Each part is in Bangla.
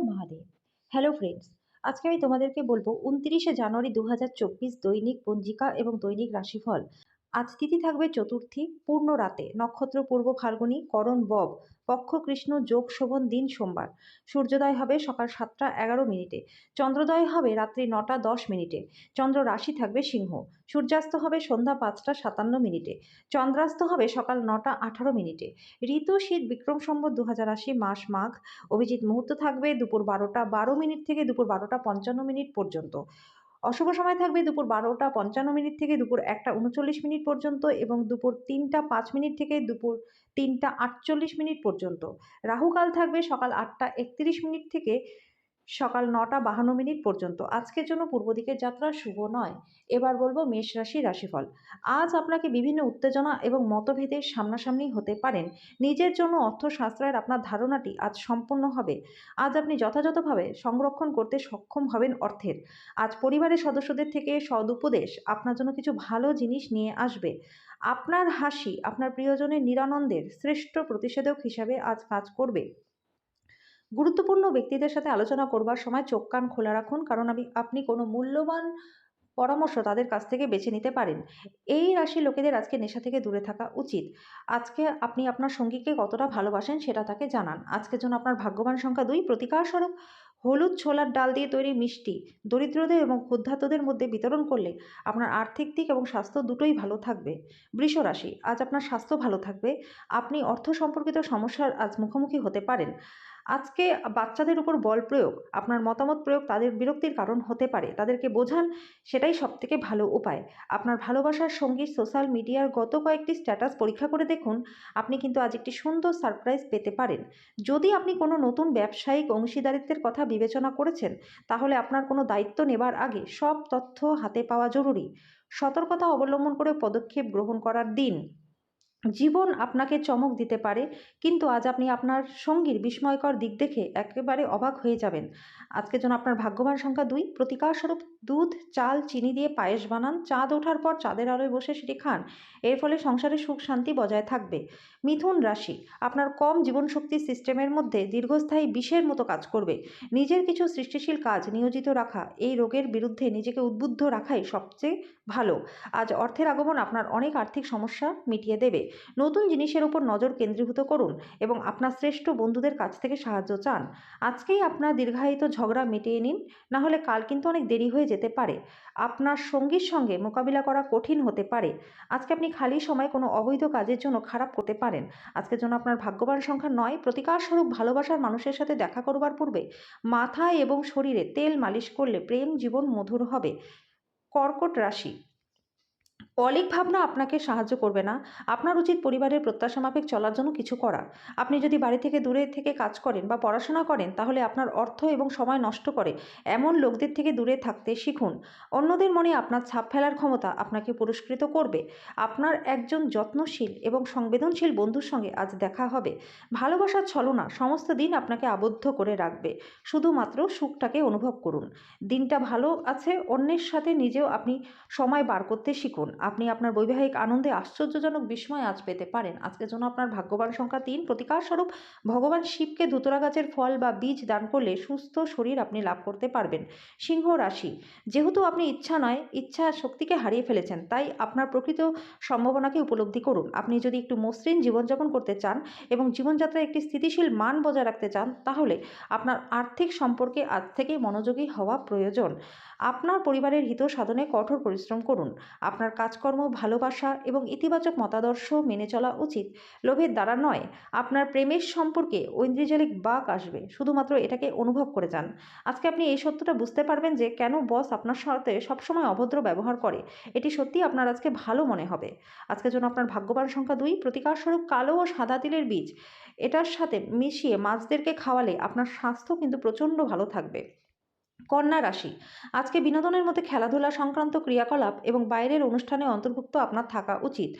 হর মহাদেব। হ্যালো ফ্রেন্ডস আজকে আমি তোমাদেরকে বলব, উনত্রিশে জানুয়ারি দু দৈনিক পঞ্জিকা এবং দৈনিক রাশিফল। আজ তিথি থাকবে চতুর্থী, পূর্ণ রাতে। নক্ষত্র, পূর্ব ফাল্গুনি, করণ, বব। পক্ষ, কৃষ্ণ, যোগ, শোভন, দিন, সোমবার। সূর্যোদয় হবে সকাল সাতটা এগারো মিনিটে। চন্দ্রোদয় হবে রাত্রি নটা দশ মিনিটে। চন্দ্র রাশি থাকবে সিংহ। সূর্যাস্ত হবে সন্ধ্যা পাঁচটা সাতান্ন মিনিটে। চন্দ্রাস্ত হবে সকাল নটা আঠারো মিনিটে। ঋতু শীত বিক্রম সম্বত দু হাজার আশি, মাস মাঘ। অভিজিৎ মুহূর্ত থাকবে দুপুর বারোটা বারো মিনিট থেকে দুপুর বারোটা পঞ্চান্ন মিনিট পর্যন্ত। অশুভ সময় থাকবে দুপুর বারোটা পঞ্চান্ন মিনিট থেকে দুপুর একটা উনচল্লিশ মিনিট পর্যন্ত এবং দুপুর তিনটা পাঁচ মিনিট থেকে দুপুর তিনটা আটচল্লিশ মিনিট পর্যন্ত। রাহুকাল থাকবে সকাল আটটা একত্রিশ মিনিট থেকে সকাল নটা বাহান্ন মিনিট পর্যন্ত। আজকের জন্য পূর্ব দিকের যাত্রা শুভ নয়। এবার বলব মেষ রাশি রাশিফল। আজ আপনাকে বিভিন্ন উত্তেজনা এবং মতভেদের সামনাসামনি হতে পারেন। নিজের জন্য অর্থ সাশ্রয়ের আপনার ধারণাটি আজ সম্পূর্ণ হবে। আজ আপনি যথাযথভাবে সংরক্ষণ করতে সক্ষম হবেন অর্থের। আজ পরিবারের সদস্যদের থেকে সদুপদেশ আপনার জন্য কিছু ভালো জিনিস নিয়ে আসবে। আপনার হাসি আপনার প্রিয়জনের নিরানন্দের শ্রেষ্ঠ প্রতিষেধক হিসাবে আজ কাজ করবে। গুরুত্বপূর্ণ ব্যক্তিদের সাথে আলোচনা করবার সময় চোখ কান খোলা রাখুন, কারণ আমি, আপনি কোনো মূল্যবান পরামর্শ তাদের কাছ থেকে বেছে নিতে পারেন। এই রাশির লোকেদের আজকে নেশা থেকে দূরে থাকা উচিত। আজকে আপনি আপনার সঙ্গীকে কতটা ভালোবাসেন সেটা তাকে জানান। আজকের জন্য আপনার ভাগ্যবান সংখ্যা দুই। প্রতিকার স্বরূপ, হলুদ ছোলার ডাল দিয়ে তৈরি মিষ্টি, দরিদ্রদের এবং ক্ষুদ্ধাতদের মধ্যে বিতরণ করলে আপনার আর্থিক দিক এবং স্বাস্থ্য দুটোই ভালো থাকবে। বৃষ রাশি, আজ আপনার স্বাস্থ্য ভালো থাকবে। আপনি অর্থ সম্পর্কিত সমস্যার আজ মুখোমুখি হতে পারেন। আজকে বাচ্চাদের উপর বল প্রয়োগ, আপনার মতামত প্রয়োগ তাদের বিরক্তির কারণ হতে পারে। তাদেরকে বোঝান, সেটাই সবথেকে ভালো উপায়। আপনার ভালোবাসার সঙ্গী সোশ্যাল মিডিয়ার গত কয়েকটি স্ট্যাটাস পরীক্ষা করে দেখুন, আপনি কিন্তু আজ একটি সুন্দর সারপ্রাইজ পেতে পারেন। যদি আপনি কোনো নতুন ব্যবসায়িক অংশীদারিত্বের কথা বিবেচনা করেছেন, তাহলে আপনার কোনো দায়িত্ব নেবার আগে সব তথ্য হাতে পাওয়া জরুরি। সতর্কতা অবলম্বন করে পদক্ষেপ গ্রহণ করার দিন। জীবন আপনাকে চমক দিতে পারে, কিন্তু আজ আপনি আপনার সঙ্গীর বিস্ময়কর দিক দেখে একেবারে অবাক হয়ে যাবেন। আজকের জন্য আপনার ভাগ্যবান সংখ্যা দুই, প্রতিকারস্বরূপ দুধ, চাল, চিনি দিয়ে পায়েস বানান, চাঁদ ওঠার পর চাঁদের আলোয় বসে সেটি খান, এর ফলে সংসারে সুখ শান্তি বজায় থাকবে। মিথুন রাশি, আপনার কম জীবনশক্তি সিস্টেমের মধ্যে দীর্ঘস্থায়ী বিষের মতো কাজ করবে। নিজের কিছু সৃষ্টিশীল কাজ নিয়োজিত রাখা, এই রোগের বিরুদ্ধে নিজেকে উদ্বুদ্ধ রাখাই সবচেয়ে ভালো। আজ অর্থের আগমন আপনার অনেক আর্থিক সমস্যা মিটিয়ে দেবে। নতুন জিনিসের উপর নজর কেন্দ্রীভূত করুন এবং আপনার শ্রেষ্ঠ বন্ধুদের কাছ থেকে সাহায্য চান। আজকেই আপনার দীর্ঘায়িত ঝগড়া মিটিয়ে নিন, না হলে কাল কিন্তু অনেক দেরি হয়ে যেতে পারে। আপনার সঙ্গীর সঙ্গে মোকাবিলা করা কঠিন হতে পারে। আজকে আপনি খালি সময় কোনো অবৈধ কাজের জন্য খারাপ করতে পারেন। আজকের জন্য আপনার ভাগ্যবান সংখ্যা নয় প্রতিকারস্বরূপ ভালোবাসার মানুষের সাথে দেখা করবার পূর্বে মাথা এবং শরীরে তেল মালিশ করলে প্রেম জীবন মধুর হবে। কর্কট রাশি অলিক ভাবনা আপনাকে সাহায্য করবে না। আপনার উচিত পরিবারের প্রত্যাশা মাফিক চলার জন্য কিছু করা। আপনি যদি বাড়ি থেকে দূরে থেকে কাজ করেন বা পড়াশোনা করেন, তাহলে আপনার অর্থ এবং সময় নষ্ট করে এমন লোকদের থেকে দূরে থাকতে শিখুন। অন্যদের মনে আপনার ছাপ ফেলার ক্ষমতা আপনাকে পুরস্কৃত করবে। আপনার একজন যত্নশীল এবং সংবেদনশীল বন্ধুর সঙ্গে আজ দেখা হবে। ভালোবাসার ছলনা সমস্ত দিন আপনাকে আবদ্ধ করে রাখবে। শুধুমাত্র সুখটাকে অনুভব করুন। দিনটা ভালো আছে, অন্যের সাথে নিজেও আপনি সময় বার করতে শিখুন। আপনি আপনার বৈবাহিক আনন্দে আশ্চর্যজনক বিস্ময় আজ পেতে পারেন। আজকের জন্য আপনার ভাগ্যবান সংখ্যা তিন। প্রতিকার স্বরূপ ভগবান শিবকে ধুতরা গাছের ফল বা বীজ দান করলে সুস্থ শরীর আপনি লাভ করতে পারবেন। সিংহ রাশি, যেহেতু আপনি ইচ্ছা নয়, ইচ্ছা শক্তিকে হারিয়ে ফেলেছেন, তাই আপনার প্রকৃত সম্ভাবনাকে উপলব্ধি করুন। আপনি যদি একটু মসৃণ জীবনযাপন করতে চান এবং জীবনযাত্রায় একটি স্থিতিশীল মান বজায় রাখতে চান, তাহলে আপনার আর্থিক সম্পর্কে আজ থেকে মনোযোগী হওয়া প্রয়োজন। আপনার পরিবারের হিত সাধনে কঠোর পরিশ্রম করুন। আপনার কাজকর্ম, ভালোবাসা এবং ইতিবাচক মতাদর্শ মেনে চলা উচিত। লোভের দ্বারা নয়, আপনার প্রেমের সম্পর্কে ঐন্দ্রিজালিক বাক আসবে, শুধুমাত্র এটাকে অনুভব করে যান। আজকে আপনি এই সত্যটা বুঝতে পারবেন যে কেন বস আপনার সাথে সবসময় অভদ্র ব্যবহার করে। এটি সত্যি আপনার আজকে ভালো মনে হবে। আজকের জন্য আপনার ভাগ্যবান সংখ্যা দুই, প্রতিকার স্বরূপ কালো ও সাদা তিলের বীজ। এটার সাথে মিশিয়ে মাছদেরকে খাওয়ালে আপনার স্বাস্থ্য কিন্তু প্রচণ্ড ভালো থাকবে। কন্যা রাশি। আজকে বিনোদনের মধ্যে খেলাধুলা সংক্রান্ত ক্রিয়াকলাপ এবং বাইরের অনুষ্ঠানে অন্তর্ভুক্ত আপনার থাকা উচিত।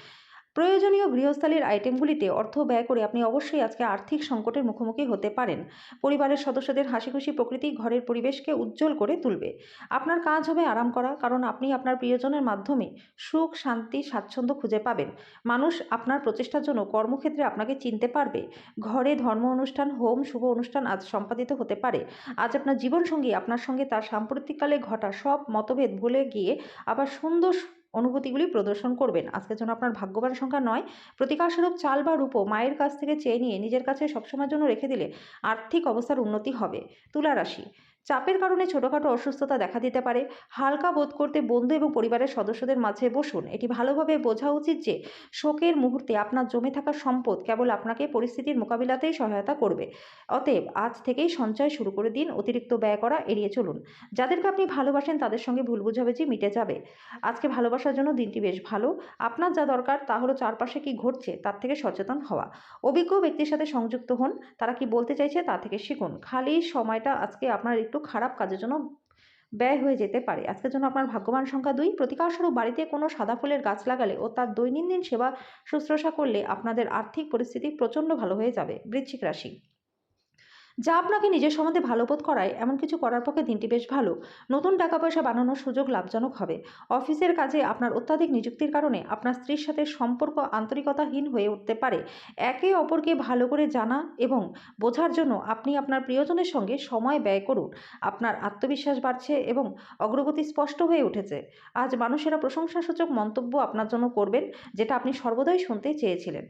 প্রয়োজনীয় গৃহস্থালির আইটেমগুলিতে অর্থ ব্যয় করে আপনি অবশ্যই আজকে আর্থিক সংকটের মুখোমুখি হতে পারেন। পরিবারের সদস্যদের হাসিখুশি প্রকৃতি, ঘরের পরিবেশকে উজ্জ্বল করে তুলবে। আপনার কাজ হবে আরাম করা, কারণ আপনি আপনার প্রিয়জনের মাধ্যমে সুখ, শান্তি, স্বাচ্ছন্দ্য খুঁজে পাবেন। মানুষ আপনার প্রচেষ্টার জন্য কর্মক্ষেত্রে আপনাকে চিনতে পারবে। ঘরে ধর্ম অনুষ্ঠান, হোম, শুভ অনুষ্ঠান আজ সম্পাদিত হতে পারে। আজ আপনার জীবনসঙ্গী আপনার সঙ্গে তার সাম্প্রতিককালে ঘটা সব মতভেদ ভুলে গিয়ে আবার সুন্দর অনুভূতিগুলি প্রদর্শন করবেন। আজকের জন্য আপনার ভাগ্যবান সংখ্যা নয়। প্রতিকারস্বরূপ চাল বা রূপো মায়ের কাছ থেকে চেয়ে নিয়ে নিজের কাছে সবসময়ের জন্য রেখে দিলে আর্থিক অবস্থার উন্নতি হবে। তুলা রাশি চাপের কারণে ছোটোখাটো অসুস্থতা দেখা দিতে পারে। হালকা বোধ করতে বন্ধু এবং পরিবারের সদস্যদের মাঝে বসুন। এটি ভালোভাবে বোঝা উচিত যে শোকের মুহূর্তে আপনার জমে থাকা সম্পদ কেবল আপনাকে পরিস্থিতির মোকাবিলাতেই সহায়তা করবে। অতএব আজ থেকেই সঞ্চয় শুরু করে দিন, অতিরিক্ত ব্যয় করা এড়িয়ে চলুন। যাদেরকে আপনি ভালোবাসেন তাদের সঙ্গে ভুল বুঝাবুঝি মিটে যাবে। আজকে ভালোবাসার জন্য দিনটি বেশ ভালো। আপনার যা দরকার তা হলো চারপাশে কি ঘটছে তার থেকে সচেতন হওয়া। অভিজ্ঞ ব্যক্তির সাথে সংযুক্ত হন। তারা কি বলতে চাইছে তা থেকে শিখুন। খালি সময়টা আজকে আপনার একটু খারাপ কাজের জন্য ব্যয় হয়ে যেতে পারে। আজকের জন্য আপনার ভাগ্যবান সংখ্যা দুই। প্রতিকারস্বরূপ বাড়িতে কোনো সাদা ফুলের গাছ লাগালে ও তার দৈনন্দিন সেবা শুশ্রূষা করলে আপনাদের আর্থিক পরিস্থিতি প্রচণ্ড ভালো হয়ে যাবে। বৃশ্চিক রাশি যা আপনাকে নিজের সম্বন্ধে ভালো বোধ করায়, এমন কিছু করার পক্ষে দিনটি বেশ ভালো। নতুন টাকা পয়সা বানানোর সুযোগ লাভজনক হবে। অফিসের কাজে আপনার অত্যাধিক নিযুক্তির কারণে আপনার স্ত্রীর সাথে সম্পর্ক আন্তরিকতাহীন হয়ে উঠতে পারে। একে অপরকে ভালো করে জানা এবং বোঝার জন্য আপনি আপনার প্রিয়জনের সঙ্গে সময় ব্যয় করুন। আপনার আত্মবিশ্বাস বাড়ছে এবং অগ্রগতি স্পষ্ট হয়ে উঠেছে। আজ মানুষেরা প্রশংসাসূচক মন্তব্য আপনার জন্য করবেন, যেটা আপনি সর্বদাই শুনতে চেয়েছিলেন।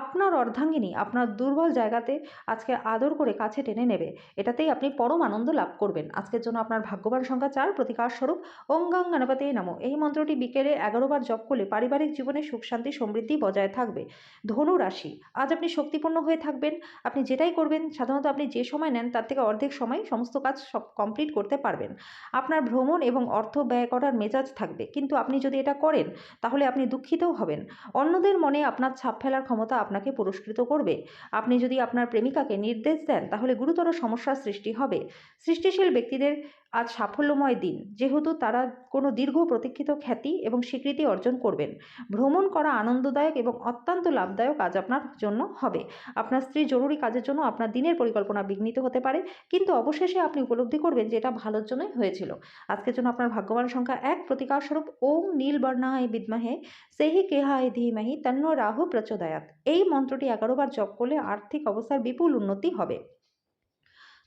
আপনার অর্ধাঙ্গিনী আপনার দুর্বল জায়গাতে আজকে আদর করে কাছে টেনে নেবে। এটাতেই আপনি পরম আনন্দ লাভ করবেন। আজকের জন্য আপনার ভাগ্যবান সংখ্যা চার, প্রতিকার স্বরূপ ওং গাং নামো। এই মন্ত্রটি বিকেলে এগারো বার জপ করলে পারিবারিক জীবনে সুখ, শান্তি, সমৃদ্ধি বজায় থাকবে। ধনু রাশি, আজ আপনি শক্তিপূর্ণ হয়ে থাকবেন। আপনি যেটাই করবেন, সাধারণত আপনি যে সময় নেন, তার থেকে অর্ধেক সময় সমস্ত কাজ সব কমপ্লিট করতে পারবেন। আপনার ভ্রমণ এবং অর্থ ব্যয় করার মেজাজ থাকবে। কিন্তু আপনি যদি এটা করেন, তাহলে আপনি দুঃখিতও হবেন। অন্যদের মনে আপনার ছাপ ফেলার ক্ষমতা আপনাকে পুরস্কৃত করবে। আপনি যদি আপনার প্রেমিকাকে নির্দেশ দেন, তাহলে গুরুতর সমস্যার সৃষ্টি হবে। সৃষ্টিশীল ব্যক্তিদের আজ সাফল্যময় দিন। যেহেতু তারা কোনো দীর্ঘ প্রতীক্ষিত খ্যাতি এবং স্বীকৃতি অর্জন করবেন। ভ্রমণ করা আনন্দদায়ক এবং অত্যন্ত লাভদায়ক আজ আপনার জন্য হবে। আপনার স্ত্রী জরুরি কাজের জন্য আপনার দিনের পরিকল্পনা বিঘ্নিত হতে পারে, কিন্তু অবশেষে আপনি উপলব্ধি করবেন যে এটা ভালোর জন্যই হয়েছিল। আজকের জন্য আপনার ভাগ্যবান সংখ্যা এক। প্রতিকারস্বরূপ, ওম নীল বর্ণায় বিদ্মাহে, সেহি কেহায় ধীমাহি, তন্ন রাহু প্রচোদয়াত। এই মন্ত্রটি এগারোবার জপ করলে আর্থিক অবস্থার বিপুল উন্নতি হবে।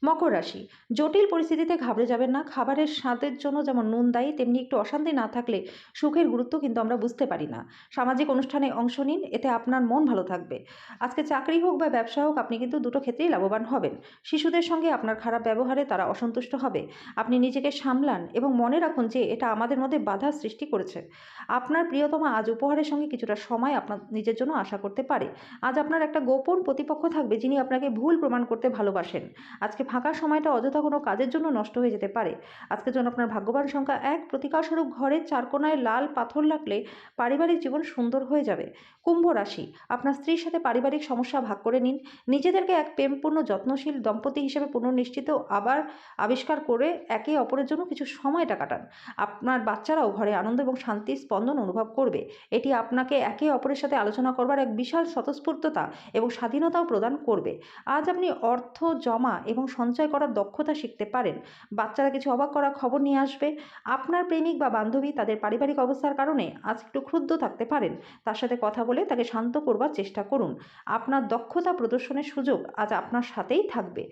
মকর রাশি। জটিল পরিস্থিতিতে ঘাবড়ে যাবেন না। খাবারের স্বাদের জন্য যেমন নুন দায়ী, তেমনি একটু অশান্তি না থাকলে সুখের গুরুত্ব কিন্তু আমরা বুঝতে পারি না। সামাজিক অনুষ্ঠানে অংশ নিন, এতে আপনার মন ভালো থাকবে। আজকে চাকরি হোক বা ব্যবসা হোক, আপনি কিন্তু দুটো ক্ষেত্রেই লাভবান হবেন। শিশুদের সঙ্গে আপনার খারাপ ব্যবহারে তারা অসন্তুষ্ট হবে। আপনি নিজেকে সামলান এবং মনে রাখুন যে এটা আমাদের মধ্যে বাধা সৃষ্টি করেছে। আপনার প্রিয়তমা আজ উপহারের সঙ্গে কিছুটা সময় আপনার নিজের জন্য আশা করতে পারে। আজ আপনার একটা গোপন প্রতিপক্ষ থাকবে যিনি আপনাকে ভুল প্রমাণ করতে ভালোবাসেন। আজকে ফাঁকা সময়টা অযথা কোনো কাজের জন্য নষ্ট হয়ে যেতে পারে। আজকের জন্য আপনার ভাগ্যবান সংখ্যা এক। প্রতিকারস্বরূপ ঘরের চারকোনায় লাল পাথর লাগলে পারিবারিক জীবন সুন্দর হয়ে যাবে। কুম্ভ রাশি, আপনার স্ত্রীর সাথে পারিবারিক সমস্যা ভাগ করে নিন। নিজেদেরকে এক প্রেমপূর্ণ, যত্নশীল দম্পতি হিসেবে পুনর্নিশ্চিত, আবার আবিষ্কার করে একে অপরের জন্য কিছু সময়টা কাটান। আপনার বাচ্চারাও ঘরে আনন্দ এবং শান্তির স্পন্দন অনুভব করবে। এটি আপনাকে একে অপরের সাথে আলোচনা করবার এক বিশাল স্বতঃস্ফূর্ততা এবং স্বাধীনতাও প্রদান করবে। আজ আপনি অর্থ জমা এবং সঞ্চয় করার দক্ষতা শিখতে পারেন। বাচ্চারা কিছু অবাক করা খবর নিয়ে আসবে। আপনার প্রেমিক বা বান্ধবী তাদের পারিবারিক অবস্থার কারণে আজ একটু ক্ষুব্ধ থাকতে পারেন। তার সাথে কথা বলে তাকে শান্ত করবার চেষ্টা করুন। আপনার দক্ষতা প্রদর্শনের সুযোগ আজ আপনার সাথেই থাকবে।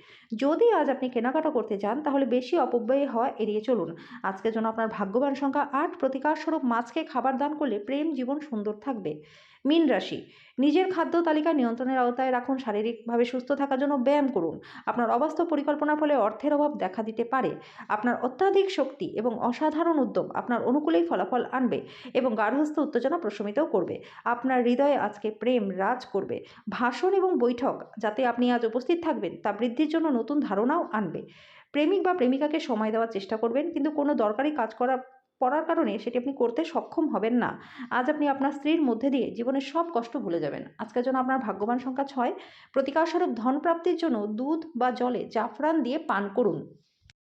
যদি আজ আপনি কেনাকাটা করতে যান, তাহলে বেশি অপব্যয়ী হওয়া এড়িয়ে চলুন। আজকের জন্য আপনার ভাগ্যবান সংখ্যা আট। প্রতিকারস্বরূপ মাছকে খাবার দান করলে প্রেম জীবন সুন্দর থাকবে। মীন রাশি নিজের খাদ্য তালিকা নিয়ন্ত্রণের আওতায় রাখুন, শারীরিকভাবে সুস্থ থাকার জন্য ব্যায়াম করুন। আপনার অবাস্তব পরিকল্পনার ফলে অর্থের অভাব দেখা দিতে পারে। আপনার অত্যাধিক শক্তি এবং অসাধারণ উদ্যম আপনার অনুকূলেই ফলাফল আনবে এবং গার্হস্থ উত্তেজনা প্রশমিতও করবে। আপনার হৃদয়ে আজকে প্রেম রাজ করবে। ভাষণ এবং বৈঠক যাতে আপনি আজ উপস্থিত থাকবেন তা বৃদ্ধির জন্য নতুন ধারণাও আনবে। প্রেমিক বা প্রেমিকাকে সময় দেওয়ার চেষ্টা করবেন, কিন্তু কোনো দরকারি কাজ করা পড়ার কারণে সেটি আপনি করতে সক্ষম হবেন না। আজ আপনি আপনার স্ত্রীর মধ্যে দিয়ে জীবনের সব কষ্ট ভুলে যাবেন। আজকের জন্য আপনার ভাগ্যবান সংখ্যা ছয়। প্রতিকারস্বরূপ ধন প্রাপ্তির জন্য দুধ বা জলে জাফরান দিয়ে পান করুন।